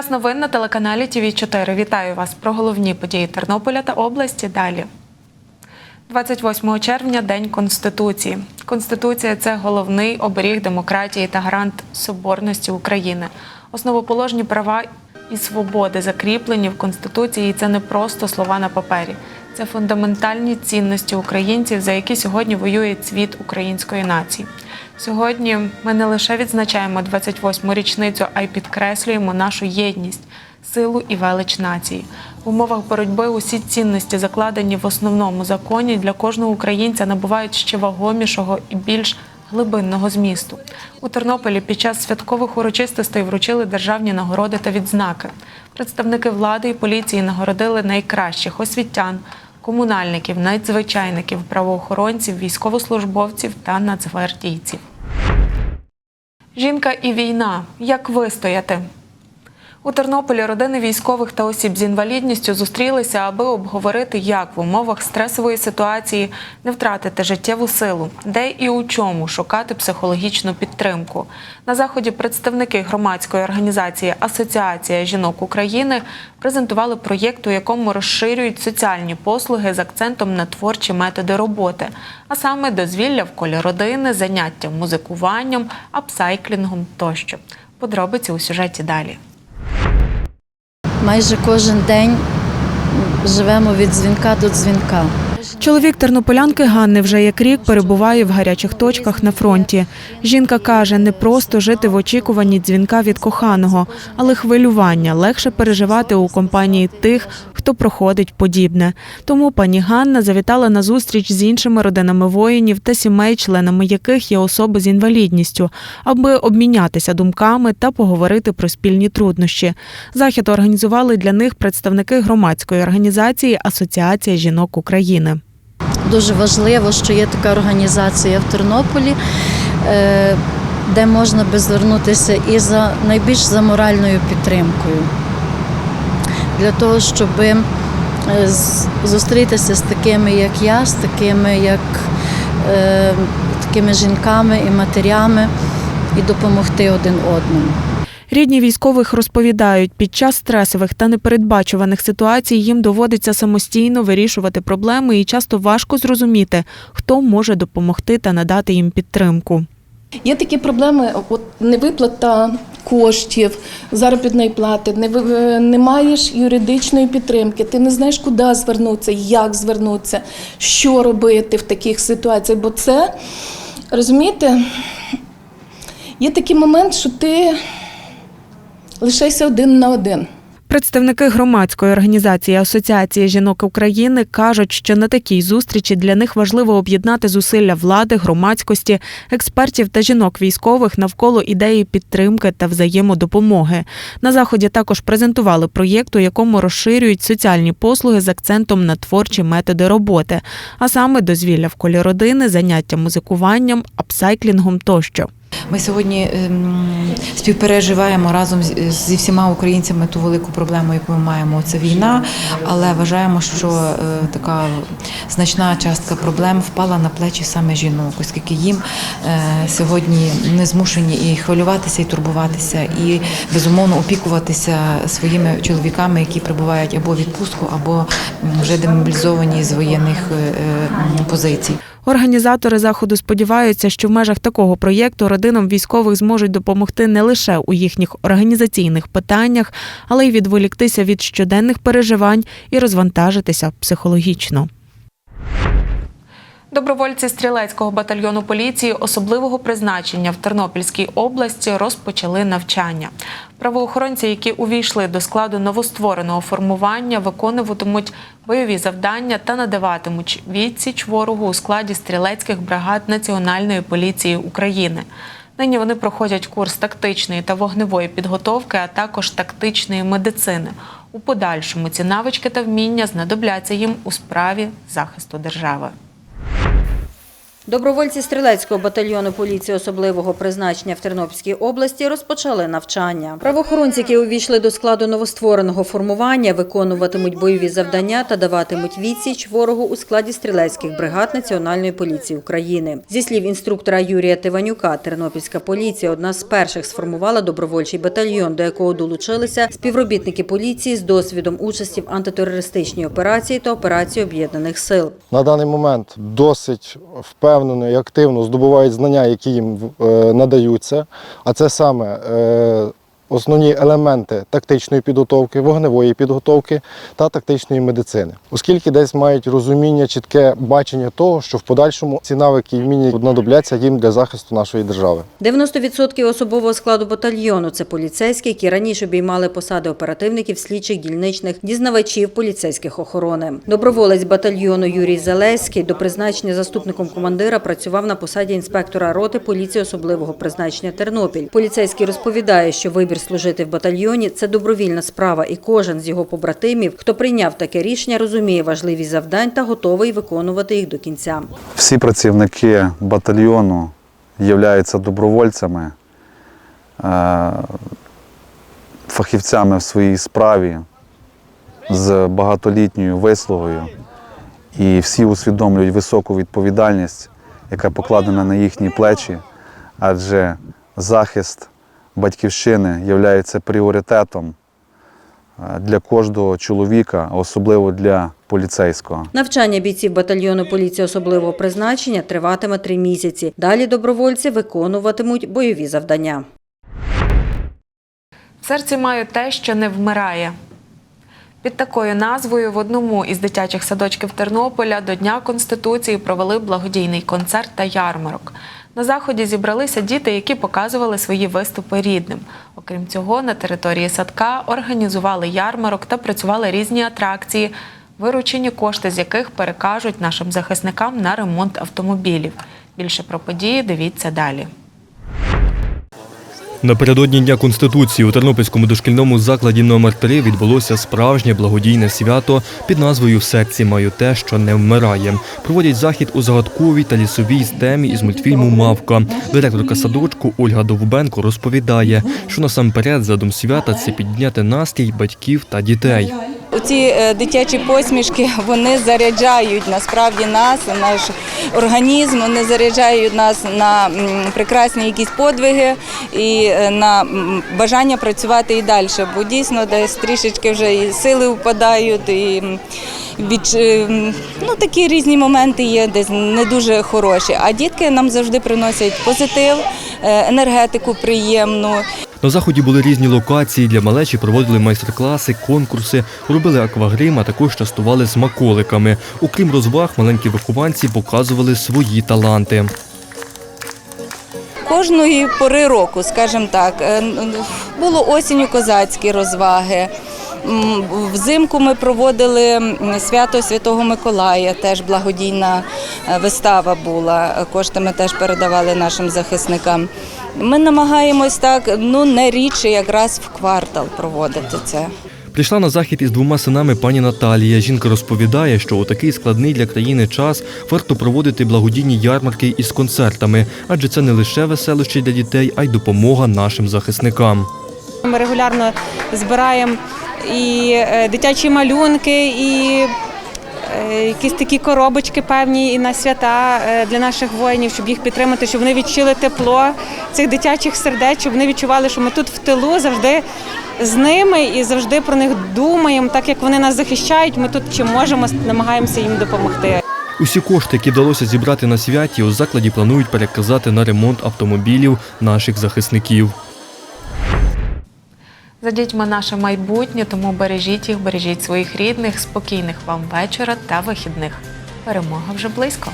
Час новин на телеканалі ТВ 4 Вітаю вас про головні події Тернополя та області. Далі. 28 червня День Конституції. Конституція це головний оберіг демократії та гарант соборності України. Основоположні права і свободи закріплені в Конституції. І це не просто слова на папері. Це фундаментальні цінності українців, за які сьогодні воює цвіт української нації. Сьогодні ми не лише відзначаємо 28-му річницю, а й підкреслюємо нашу єдність, силу і велич нації. В умовах боротьби усі цінності, закладені в основному законі, для кожного українця набувають ще вагомішого і більш глибинного змісту. У Тернополі під час святкових урочистостей вручили державні нагороди та відзнаки. Представники влади і поліції нагородили найкращих освітян, комунальників, надзвичайників, правоохоронців, військовослужбовців та нацгвардійців. Жінка і війна. Як вистояти? У Тернополі родини військових та осіб з інвалідністю зустрілися, аби обговорити, як в умовах стресової ситуації не втратити життєву силу, де і у чому шукати психологічну підтримку. На заході представники громадської організації Асоціація жінок України презентували проєкт, у якому розширюють соціальні послуги з акцентом на творчі методи роботи, а саме дозвілля в колі родини, заняття музикуванням, апсайклінгом тощо. Подробиці у сюжеті далі. Майже кожен день живемо від дзвінка до дзвінка. Чоловік тернополянки Ганни вже як рік перебуває в гарячих точках на фронті. Жінка каже, не просто жити в очікуванні дзвінка від коханого, але хвилювання легше переживати у компанії тих, хто проходить подібне. Тому пані Ганна завітала на зустріч з іншими родинами воїнів та сімей, членами яких є особи з інвалідністю, аби обмінятися думками та поговорити про спільні труднощі. Захід організували для них представники громадської організації Асоціація жінок України. Дуже важливо, що є така організація в Тернополі, е, де можна би звернутися і за найбільш за моральною підтримкою. Для того, щоб е, зустрітися з такими, як я, з такими, як е, такими жінками і матерями, і допомогти один одному. Рідні військових розповідають, під час стресових та непередбачуваних ситуацій їм доводиться самостійно вирішувати проблеми і часто важко зрозуміти, хто може допомогти та надати їм підтримку. Є такі проблеми, от невиплата коштів, заробітної плати, не, не маєш юридичної підтримки, ти не знаєш, куди звернутися, як звернутися, що робити в таких ситуаціях. Бо це, розумієте, є такий момент, що ти лишайся один на один. Представники громадської організації Асоціації жінок України кажуть, що на такій зустрічі для них важливо об'єднати зусилля влади, громадськості, експертів та жінок військових навколо ідеї підтримки та взаємодопомоги. На заході також презентували проєкт, у якому розширюють соціальні послуги з акцентом на творчі методи роботи, а саме дозвілля в колі родини, заняття музикуванням, апсайклінгом тощо. Ми сьогодні ем, співпереживаємо разом зі всіма українцями ту велику проблему, яку ми маємо. Це війна, але вважаємо, що е, така значна частка проблем впала на плечі саме жінок, оскільки їм е, сьогодні не змушені і хвилюватися, і турбуватися, і безумовно опікуватися своїми чоловіками, які прибувають або в відпустку, або вже демобілізовані з воєнних е, позицій. Організатори заходу сподіваються, що в межах такого проєкту родинам військових зможуть допомогти не лише у їхніх організаційних питаннях, але й відволіктися від щоденних переживань і розвантажитися психологічно. Добровольці стрілецького батальйону поліції особливого призначення в Тернопільській області розпочали навчання. Правоохоронці, які увійшли до складу новоствореного формування, виконуватимуть бойові завдання та надаватимуть відсіч ворогу у складі стрілецьких бригад Національної поліції України. Нині вони проходять курс тактичної та вогневої підготовки, а також тактичної медицини. У подальшому ці навички та вміння знадобляться їм у справі захисту держави. Добровольці стрілецького батальйону поліції особливого призначення в Тернопільській області розпочали навчання. Правоохоронці, які увійшли до складу новоствореного формування, виконуватимуть бойові завдання та даватимуть відсіч ворогу у складі стрілецьких бригад Національної поліції України. Зі слів інструктора Юрія Тиванюка, Тернопільська поліція одна з перших сформувала добровольчий батальйон, до якого долучилися співробітники поліції з досвідом участі в антитерористичній операції та операції об'єднаних сил. на даний момент досить впевнено і активно здобувають знання, які їм е, надаються. А це саме е, основні елементи тактичної підготовки, вогневої підготовки та тактичної медицини, оскільки десь мають розуміння, чітке бачення того, що в подальшому ці навики і вміння знадобляться їм для захисту нашої держави. 90% особового складу батальйону це поліцейські, які раніше обіймали посади оперативників, слідчих, дільничних, дізнавачів, поліцейських охорони. Доброволець батальйону Юрій Залеський до призначення заступником командира працював на посаді інспектора роти поліції особливого призначення Тернопіль. Поліцейський розповідає, що вибір служити в батальйоні це добровільна справа, і кожен з його побратимів, хто прийняв таке рішення, розуміє важливість завдань та готовий виконувати їх до кінця. Всі працівники батальйону являються добровольцями, е, фахівцями в своїй справі з багатолітньою вислугою. І всі усвідомлюють високу відповідальність, яка покладена на їхні плечі, адже захист батьківщини є пріоритетом е, для кожного чоловіка, особливо для поліцейського. Навчання бійців батальйону поліції особливого призначення триватиме три місяці. Далі добровольці виконуватимуть бойові завдання. В серці маю те, що не вмирає. Під такою назвою в одному із дитячих садочків Тернополя до Дня Конституції провели благодійний концерт та ярмарок. На заході зібралися діти, які показували свої виступи рідним. Окрім цього, на території садка організували ярмарок та працювали різні атракції, виручені кошти з яких перекажуть нашим захисникам на ремонт автомобілів. Більше про події дивіться далі. Напередодні Дня Конституції у Тернопільському дошкільному закладі номер 3 відбулося справжнє благодійне свято під назвою «В серці маю те, що не вмирає». Проводять захід у загадковій та лісовій темі із мультфільму Мавка. Директорка садочку Ольга Довбенко розповідає, що насамперед задум свята це підняти настрій батьків та дітей. Ці е, дитячі посмішки вони заряджають насправді нас, наш організм, вони заряджають нас на прекрасні якісь подвиги і е, на бажання працювати і далі. Бо дійсно десь трішечки вже і сили впадають, і від, е, ну, такі різні моменти є, десь не дуже хороші. А дітки нам завжди приносять позитив, енергетику приємну. На заході були різні локації для малечі, проводили майстер-класи, конкурси, робили аквагрим, а також частували смаколиками. Окрім розваг, маленькі вихованці показували свої таланти. Кожної пори року, скажімо так, е, було осінню козацькі розваги. Взимку ми проводили свято Святого Миколая, теж благодійна е, вистава була. Кошти ми теж передавали нашим захисникам. Ми намагаємось так, ну не рідше, як раз в квартал проводити це. Прийшла на захід із двома синами пані Наталія. Жінка розповідає, що у такий складний для країни час варто проводити благодійні ярмарки із концертами, адже це не лише веселощі для дітей, а й допомога нашим захисникам. Ми регулярно збираємо і е, дитячі малюнки, і е, якісь такі коробочки певні і на свята е, для наших воїнів, щоб їх підтримати, щоб вони відчули тепло цих дитячих сердець, щоб вони відчували, що ми тут в тилу завжди з ними і завжди про них думаємо. Так як вони нас захищають, ми тут чим можемо, намагаємося їм допомогти. Усі кошти, які вдалося зібрати на святі, у закладі планують переказати на ремонт автомобілів наших захисників. За дітьми наше майбутнє, тому бережіть їх, бережіть своїх рідних, спокійних вам вечора та вихідних. Перемога вже близько.